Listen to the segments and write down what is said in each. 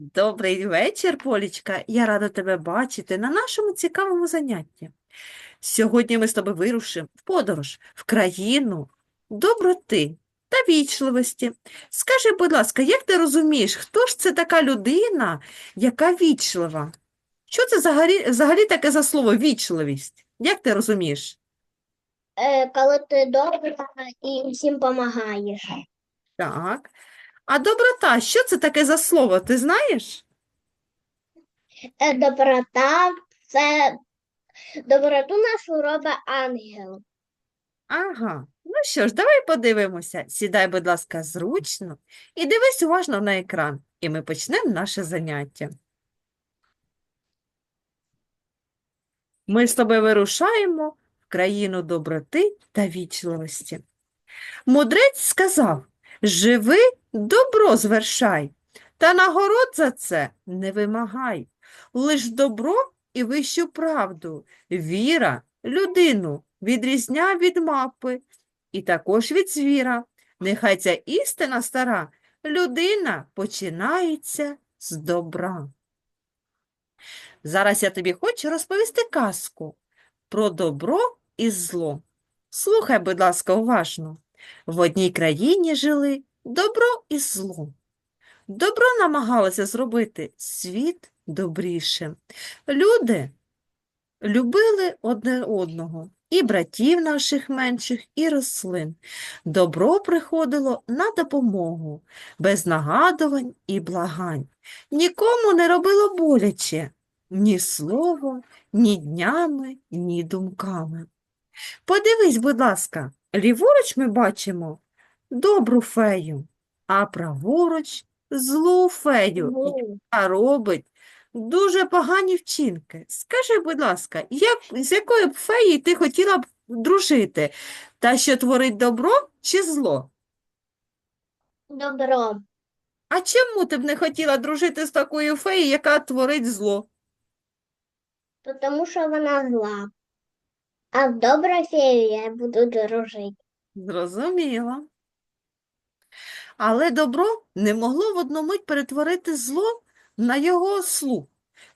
Добрий вечір, Полічка. Я рада тебе бачити на нашому цікавому занятті. Сьогодні ми з тобою вирушимо в подорож в країну доброти та вічливості. Скажи, будь ласка, як ти розумієш, хто ж це така людина, яка вічлива? Що це взагалі, взагалі таке за слово вічливість? Як ти розумієш? Е, коли ти добра і всім допомагаєш. Так. А доброта, що це таке за слово? Ти знаєш? Е, доброта це доброту нашу робить ангел. Ага, ну що ж, давай подивимося. Сідай, будь ласка, зручно і дивись уважно на екран, і ми почнемо наше заняття. Ми з тобою вирушаємо в країну доброти та вічливості. Мудрець сказав: Живи, добро звершай, та нагород за це не вимагай. Лиш добро і вищу правду, віра, людину відрізня від мапи, і також від звіра. Нехай ця істина стара, людина починається з добра. Зараз я тобі хочу розповісти казку про добро і зло. Слухай, будь ласка, уважно. В одній країні жили добро і зло. Добро намагалося зробити світ добрішим. Люди любили одне одного, і братів наших менших, і рослин. Добро приходило на допомогу, без нагадувань і благань. Нікому не робило боляче ні словом, ні днями, ні думками. Подивись, будь ласка, ліворуч ми бачимо добру фею, а праворуч злу фею, яка робить дуже погані вчинки. Скажи, будь ласка, як, з якою б феєю ти хотіла б дружити? Та, що творить добро чи зло? добро. А чому ти б не хотіла дружити з такою феєю, яка творить зло? Тому що вона зла. А в добра фею я буду дружити. Зрозуміла. Але добро не могло в одну мить перетворити зло на його слуг.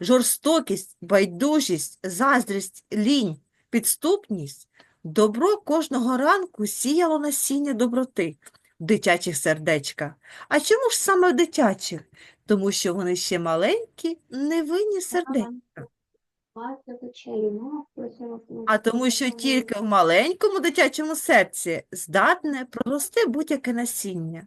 Жорстокість, байдужість, заздрість, лінь, підступність. Добро кожного ранку сіяло насіння доброти в дитячих сердечках. А чому ж саме в дитячих? Тому що вони ще маленькі, невинні сердечка. А тому, що тільки в маленькому дитячому серці здатне прорости будь-яке насіння.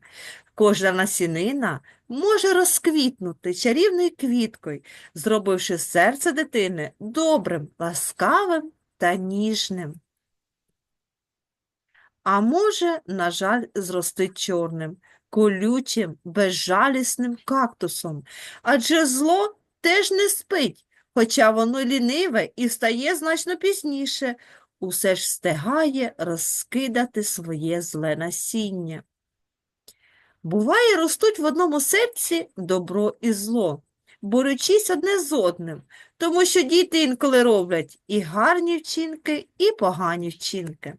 Кожна насінина може розквітнути чарівною квіткою, зробивши серце дитини добрим, ласкавим та ніжним. А може, на жаль, зрости чорним, колючим, безжалісним кактусом. Адже зло теж не спить, хоча воно ліниве і встає значно пізніше, усе ж встигає розкидати своє зле насіння. Буває, ростуть в одному серці добро і зло, борючись одне з одним, тому що діти інколи роблять і гарні вчинки, і погані вчинки.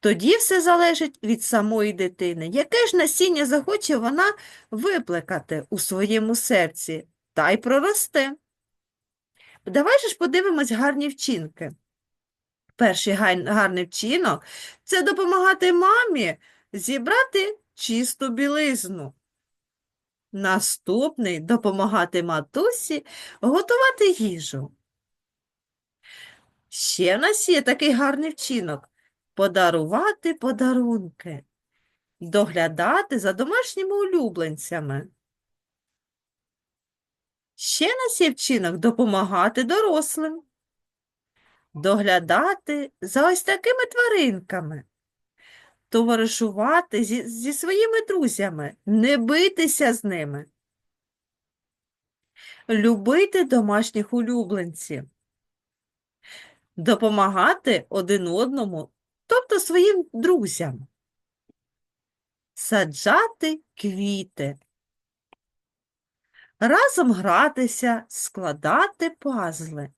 Тоді все залежить від самої дитини, яке ж насіння захоче вона виплекати у своєму серці, та й проросте. Давай же ж подивимось гарні вчинки. Перший гарний вчинок – це допомагати мамі зібрати чисту білизну. Наступний – допомагати матусі готувати їжу. Ще в нас є такий гарний вчинок – подарувати подарунки, доглядати за домашніми улюбленцями. Ще нас є вчинок – допомагати дорослим, доглядати за ось такими тваринками, товаришувати зі, зі своїми друзями, не битися з ними, любити домашніх улюбленців, допомагати один одному, тобто своїм друзям, саджати квіти, разом гратися, складати пазли.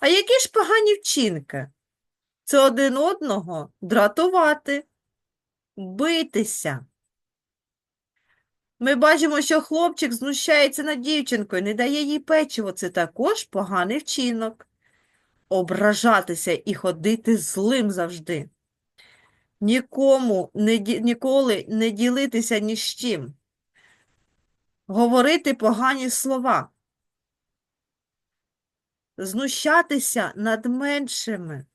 А які ж погані вчинки? Це один одного дратувати, битися. Ми бачимо, що хлопчик знущається над дівчинкою, не дає їй печиво. Це також поганий вчинок. Ображатися і ходити злим завжди. Нікому не, ніколи не ділитися ні з чим. Говорити погані слова. Знущатися над меншими.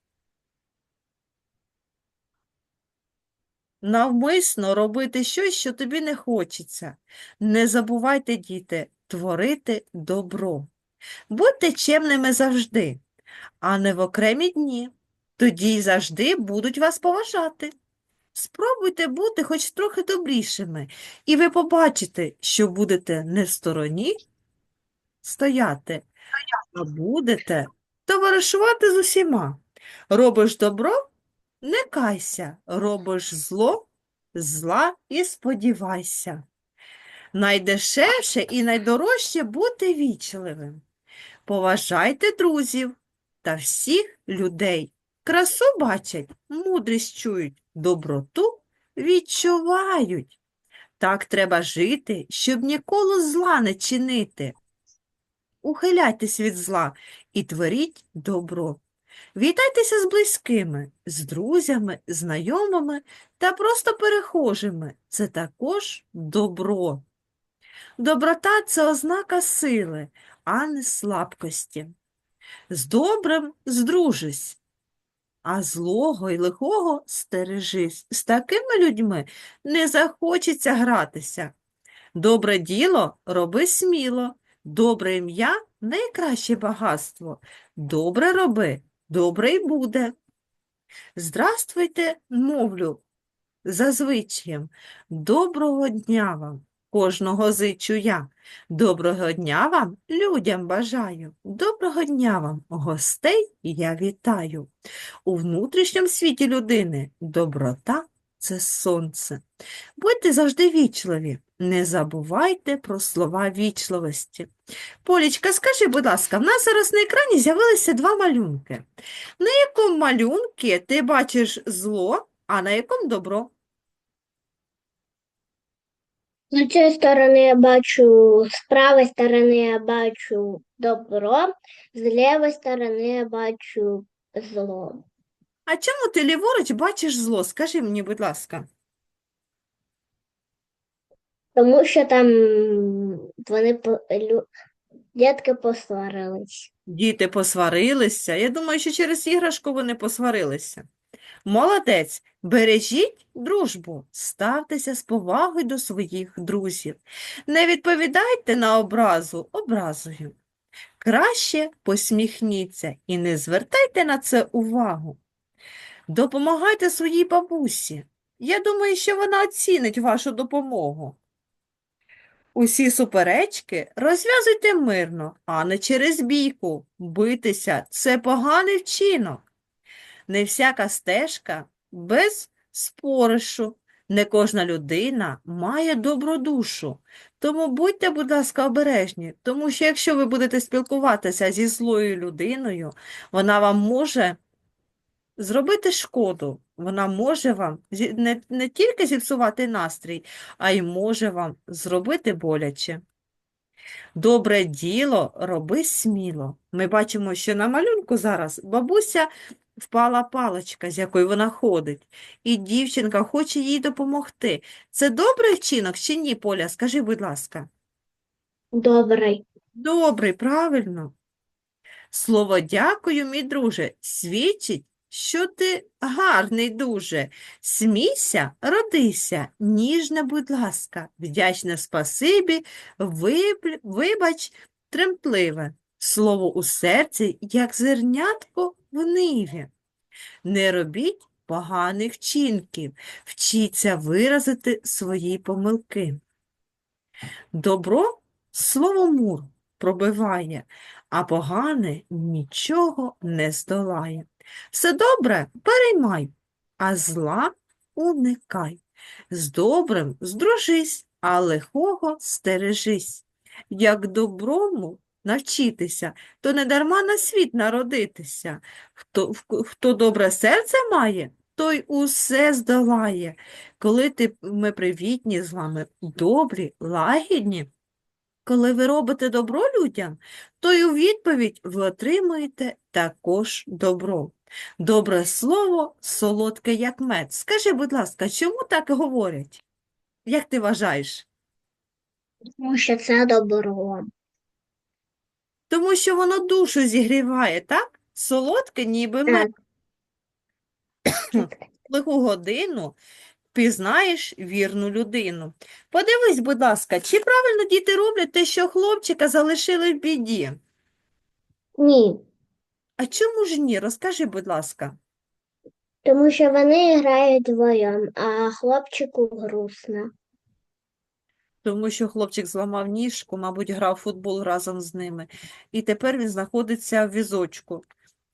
Навмисно робити щось, що тобі не хочеться. Не забувайте, діти, творити добро. Будьте чемними завжди, а не в окремі дні. Тоді й завжди будуть вас поважати. Спробуйте бути хоч трохи добрішими, і ви побачите, що будете не в стороні стояти, а будете товаришувати з усіма. Робиш добро не кайся, робиш зло, зла і сподівайся. Найдешевше і найдорожче бути вічливим. Поважайте друзів та всіх людей. Красу бачать, мудрість чують, доброту відчувають. Так треба жити, щоб ніколи зла не чинити. Ухиляйтесь від зла і творіть добро. Вітайтеся з близькими, з друзями, знайомими та просто перехожими. Це також добро. Доброта – це ознака сили, а не слабкості. З добрим здружись, а злого й лихого стережись. З такими людьми не захочеться гратися. Добре діло роби сміло, добре ім'я – найкраще багатство. Добре роби, добре й буде. Здравствуйте, мовлю, за звичаєм. Доброго дня вам, кожного зичу я. Доброго дня вам, людям бажаю. Доброго дня вам, гостей я вітаю. У внутрішньому світі людини доброта – це сонце. Будьте завжди вічливі, не забувайте про слова вічливості. Полічка, скажи, будь ласка, в нас зараз на екрані з'явилися два малюнки. На якому малюнки ти бачиш зло, а на якому добро? З цієї сторони я бачу, з правої сторони я бачу добро, з лівої сторони я бачу зло. А чому ти ліворуч бачиш зло? Скажи мені, будь ласка. Тому що там вони по- лю- дітки посварились. Діти посварилися. Я думаю, що через іграшку вони посварилися. Молодець, бережіть дружбу, ставтеся з повагою до своїх друзів. Не відповідайте на образу образою. Краще посміхніться і не звертайте на це увагу. Допомагайте своїй бабусі. Я думаю, що вона оцінить вашу допомогу. Усі суперечки розв'язуйте мирно, а не через бійку. Битися – це поганий вчинок. Не всяка стежка без споришу. Не кожна людина має добру душу. Тому будьте, будь ласка, обережні, тому що якщо ви будете спілкуватися зі злою людиною, вона вам може зробити шкоду. Вона може вам не, не тільки зіпсувати настрій, а й може вам зробити боляче. Добре діло роби сміло. Ми бачимо, що на малюнку зараз бабуся впала паличка, з якою вона ходить, і дівчинка хоче їй допомогти. Це добрий вчинок чи ні, Поля? Скажи, будь ласка. Добрий. Добрий, правильно. Слово дякую, мій друже, свідчить, що ти гарний дуже. Смійся, родися, ніжне, будь ласка, вдячне спасибі, вибач, тремтливе. Слово у серці, як зернятко в ниві. Не робіть поганих вчинків, вчіться виразити свої помилки. Добро слово мур пробиває, а погане нічого не здолає. Все добре переймай, а зла уникай. З добрим здружись, а лихого стережись. Як доброму навчитися, то не дарма на світ народитися. Хто, хто добре серце має, той усе здолає. Коли ти, ми привітні з вами, добрі, лагідні, коли ви робите добро людям, то й у відповідь ви отримуєте також добро. Добре слово солодке, як мед. Скажи, будь ласка, чому так говорять? Як ти вважаєш? Тому що це добро. Тому що воно душу зігріває, так? Солодке, ніби мед. Лиху годину пізнаєш вірну людину. Подивись, будь ласка, чи правильно діти роблять те, що хлопчика залишили в біді? Ні. А чому ж ні? Розкажи, будь ласка. Тому що вони грають вдвоєм, а хлопчику грустно. Тому що хлопчик зламав ніжку, мабуть, грав футбол разом з ними, і тепер він знаходиться в візочку,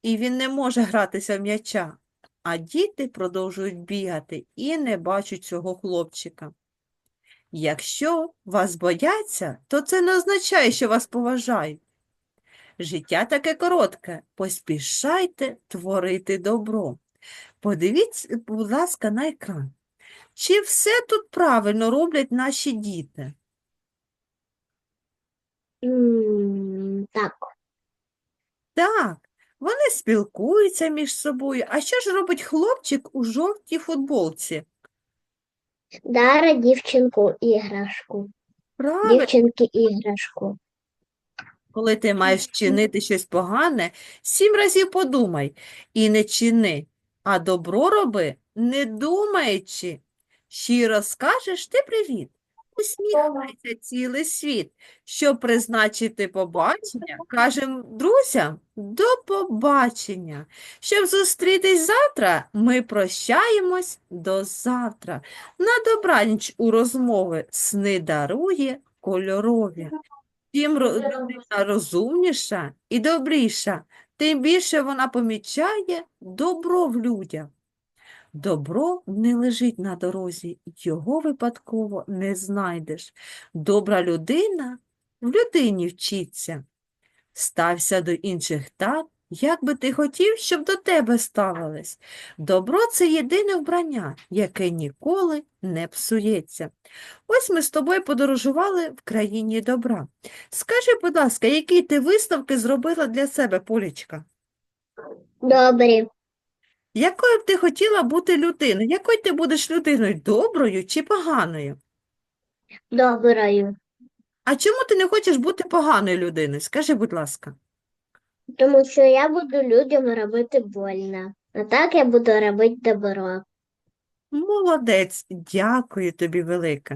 і він не може гратися в м'яча, а діти продовжують бігати і не бачать цього хлопчика. Якщо вас бояться, то це не означає, що вас поважають. Життя таке коротке, поспішайте творити добро. Подивіться, будь ласка, на екран. Чи все тут правильно роблять наші діти? М, Так. Так, вони спілкуються між собою. А що ж робить хлопчик у жовтій футболці? Дара дівчинку іграшку. Правильно, Дівчинки іграшку. коли ти маєш чинити щось погане, сім разів подумай і не чини, а добро роби, не думаючи. Щиро скажеш ти привіт. Усміхається цілий світ. Щоб призначити побачення, кажем друзям до побачення. Щоб зустрітись завтра, ми прощаємось до завтра. На добраніч у розмови сни дарує кольорові. Чим людина розумніша і добріша, тим більше вона помічає добро в людях. Добро не лежить на дорозі, його випадково не знайдеш. Добра людина в людині вчиться. Стався до інших так, як би ти хотів, щоб до тебе ставились. Добро – це єдине вбрання, яке ніколи не псується. Ось ми з тобою подорожували в країні добра. Скажи, будь ласка, які ти висновки зробила для себе, Полічка? Добрі. Якою б ти хотіла бути людиною? Якою ти будеш людиною? Доброю чи поганою? Доброю. А чому ти не хочеш бути поганою людиною? Скажи, будь ласка. Тому що я буду людям робити больно. А так я буду робити добро. Молодець, дякую тобі велике.